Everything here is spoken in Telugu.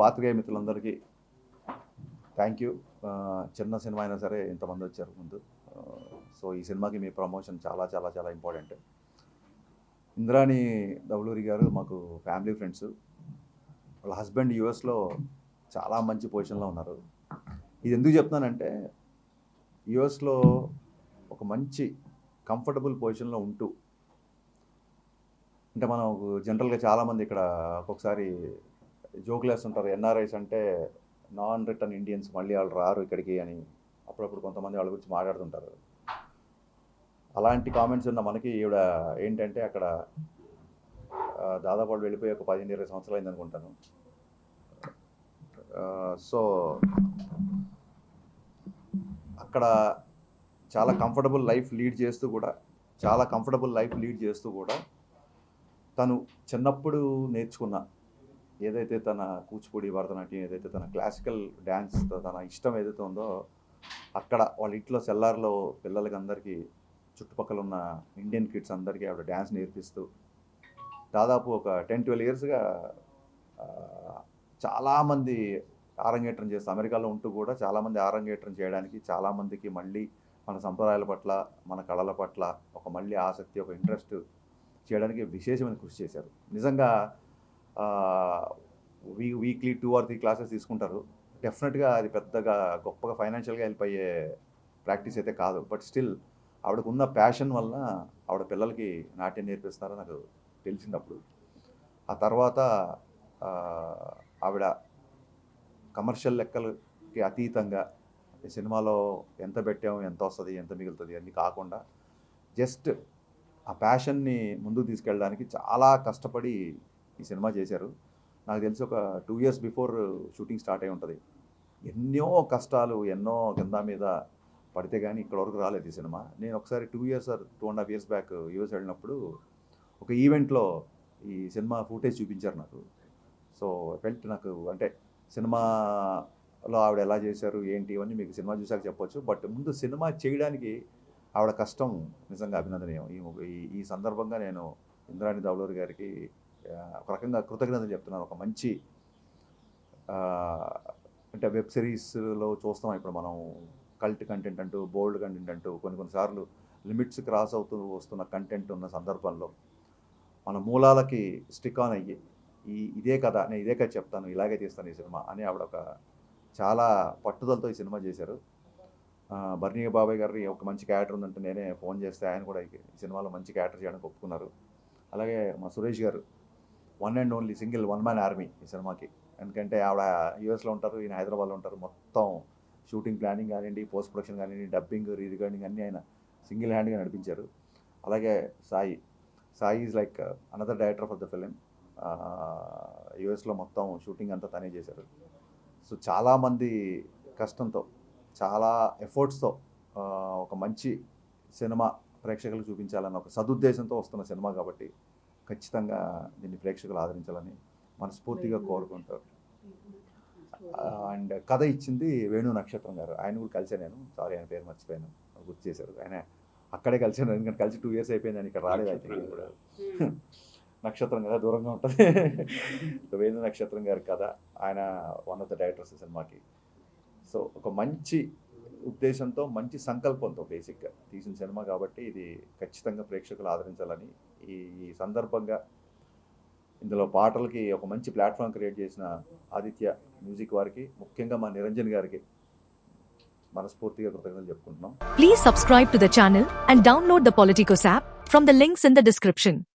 పాత్రికేయ మిత్రులందరికీ థ్యాంక్ యూ చిన్న సినిమా అయినా సరే ఇంతమంది వచ్చారు ముందు. సో ఈ సినిమాకి మీ ప్రమోషన్ చాలా చాలా చాలా ఇంపార్టెంట్ ఇంద్రాణి దౌలూరి గారు మాకు ఫ్యామిలీ ఫ్రెండ్స్ వాళ్ళ హస్బెండ్ యుఎస్లో చాలా మంచి పొజిషన్లో ఉన్నారు. ఇది ఎందుకు చెప్తున్నానంటే యుఎస్లో ఒక మంచి కంఫర్టబుల్ పొజిషన్లో ఉంటూ అంటే మనం జనరల్గా చాలామంది ఇక్కడ ఒక్కొక్కసారి జోకులు ఉంటారు ఎన్ఆర్ఐస్ అంటే నాన్ రిటర్న్ ఇండియన్స్ మళ్ళీ వాళ్ళు రారు ఇక్కడికి అని అప్పుడప్పుడు కొంతమంది వాళ్ళ గురించి మాట్లాడుతుంటారు. అలాంటి కామెంట్స్ ఉన్న మనకి ఈవిడ ఏంటంటే అక్కడ దాదాపు వాళ్ళు వెళ్ళిపోయి ఒక పదిహేను ఇరవై సంవత్సరాలు అయింది అనుకుంటాను. సో అక్కడ చాలా కంఫర్టబుల్ లైఫ్ లీడ్ చేస్తూ కూడా చాలా కంఫర్టబుల్ లైఫ్ లీడ్ చేస్తూ కూడా తను చిన్నప్పుడు నేర్చుకున్న ఏదైతే తన కూచిపూడి భరతనాట్యం ఏదైతే తన క్లాసికల్ డ్యాన్స్ తన ఇష్టం ఏదైతే ఉందో అక్కడ వాళ్ళ ఇంట్లో సెల్లార్లో పిల్లలకి అందరికీ చుట్టుపక్కల ఉన్న ఇండియన్ కిడ్స్ అందరికీ ఆవిడ డ్యాన్స్ నేర్పిస్తూ దాదాపు ఒక టెన్ ట్వెల్వ్ ఇయర్స్గా చాలామంది ఆరంగేట్రం చేస్తూ అమెరికాలో ఉంటూ కూడా చాలామంది ఆరంగేట్రం చేయడానికి చాలామందికి మళ్ళీ మన సంప్రదాయాల పట్ల మన కళల పట్ల ఒక మళ్ళీ ఆసక్తి ఒక ఇంట్రెస్ట్ చేయడానికి విశేషమైన కృషి చేశారు. నిజంగా we weekly two or three classes తీసుకుంటారు. డెఫినెట్గా అది పెద్దగా గొప్పగా ఫైనాన్షియల్గా హెల్ప్ అయ్యే ప్రాక్టీస్ అయితే కాదు. బట్ స్టిల్ ఆవిడకు ఉన్న ప్యాషన్ వల్ల ఆవిడ పిల్లలకి నాట్యం నేర్పిస్తారో నాకు తెలిసినప్పుడు. ఆ తర్వాత ఆవిడ కమర్షియల్ లెక్కలకి అతీతంగా సినిమాలో ఎంత పెట్టాము ఎంత వస్తుంది ఎంత మిగులుతుంది అన్నీ కాకుండా జస్ట్ ఆ ప్యాషన్ని ముందుకు తీసుకెళ్ళడానికి చాలా కష్టపడి ఈ సినిమా చేశారు. నాకు తెలిసి ఒక two years before shooting start అయి ఉంటుంది. ఎన్నో కష్టాలు ఎన్నో కింద మీద పడితే కానీ ఇక్కడ వరకు రాలేదు ఈ సినిమా. నేను ఒకసారి two years or two and half years back US వెళ్ళినప్పుడు ఒక ఈవెంట్లో ఈ సినిమా ఫుటేజ్ చూపించారు నాకు. సో ఫెల్ట్ నాకు అంటే సినిమాలో ఆవిడ ఎలా చేశారు ఏంటి ఇవన్నీ మీకు సినిమా చూసాక చెప్పొచ్చు. బట్ ముందు సినిమా చేయడానికి ఆవిడ కష్టం నిజంగా అభినందనీయం. ఈ ఈ- సందర్భంగా నేను ఇంద్రాణి దౌలూరి గారికి ఒక రకంగా కృతజ్ఞతలు చెప్తున్నాను. ఒక మంచి అంటే వెబ్ సిరీస్లో చూస్తాం ఇప్పుడు మనం. కల్ట్ కంటెంట్ అంటూ బోల్డ్ కంటెంట్ అంటూ కొన్ని కొన్నిసార్లు లిమిట్స్ క్రాస్ అవుతూ వస్తున్న కంటెంట్ ఉన్న సందర్భంలో మన మూలాలకి స్టిక్ ఆన్ అయ్యి ఈ ఇదే కథ నేను ఇదే కథ చెప్తాను ఇలాగే తీస్తాను ఈ సినిమా అని ఆవిడ ఒక చాలా పట్టుదలతో ఈ సినిమా చేశారు. బర్నీయ బాబాయ్ గారి ఒక మంచి క్యారెక్టర్ ఉందంటే నేనే ఫోన్ చేస్తే ఆయన కూడా ఈ సినిమాలో మంచి క్యారెక్టర్ చేయడానికి ఒప్పుకున్నారు. అలాగే మా సురేష్ గారు one and only single one man army ఈ సినిమాకి. ఎందుకంటే ఆవిడ యూఎస్లో ఉంటారు ఈయన హైదరాబాద్లో ఉంటారు. మొత్తం షూటింగ్ ప్లానింగ్ కానివ్వండి పోస్ట్ ప్రొడక్షన్ కానివ్వండి డబ్బింగ్ రీ రికార్డింగ్ అన్నీ ఆయన సింగిల్ హ్యాండ్గా నడిపించారు. అలాగే Sai. Sai is like another director of the film యూఎస్లో మొత్తం షూటింగ్ అంతా తనే చేశారు. సో చాలామంది కష్టంతో చాలా ఎఫర్ట్స్తో ఒక మంచి సినిమా ప్రేక్షకులకు చూపించాలన్న ఒక సదుద్దేశంతో వస్తున్న సినిమా కాబట్టి ఖచ్చితంగా దీన్ని ప్రేక్షకులు ఆదరించాలని మనస్ఫూర్తిగా కోరుకుంటారు అండ్ కథ ఇచ్చింది వేణు నక్షత్రం గారు. ఆయన కూడా కలిసే నేను. సారీ ఆయన పేరు మర్చిపోయాను. గుర్తు చేశారు. ఆయన అక్కడే కలిసాను. ఎందుకంటే కలిసి టూ ఇయర్స్ అయిపోయింది. ఆయన ఇక్కడ రాలేదు అయితే కూడా నక్షత్రం కదా దూరంగా ఉంటుంది. సో వేణు నక్షత్రం గారి కథ. ఆయన వన్ ఆఫ్ ద డైరెక్టర్స్ ఈ సినిమాకి. సో ఒక మంచి ఉద్దేశంతో మంచి సంకల్పంతో బేసిక్గా తీసిన సినిమా కాబట్టి ఇది ఖచ్చితంగా ప్రేక్షకులు ఆదరించాలని ఈ ఈ సందర్భంగా ఇందులో పాటలకి ఒక మంచి ప్లాట్ఫామ్ క్రియేట్ చేసిన ఆదిత్య మ్యూజిక్ వారికి ముఖ్యంగా మా నిరంజన్ గారికి మనస్ఫూర్తిగా కృతజ్ఞతలు చెప్పుకుంటున్నాం. Please subscribe to the channel and download the Politicos app from the links in the description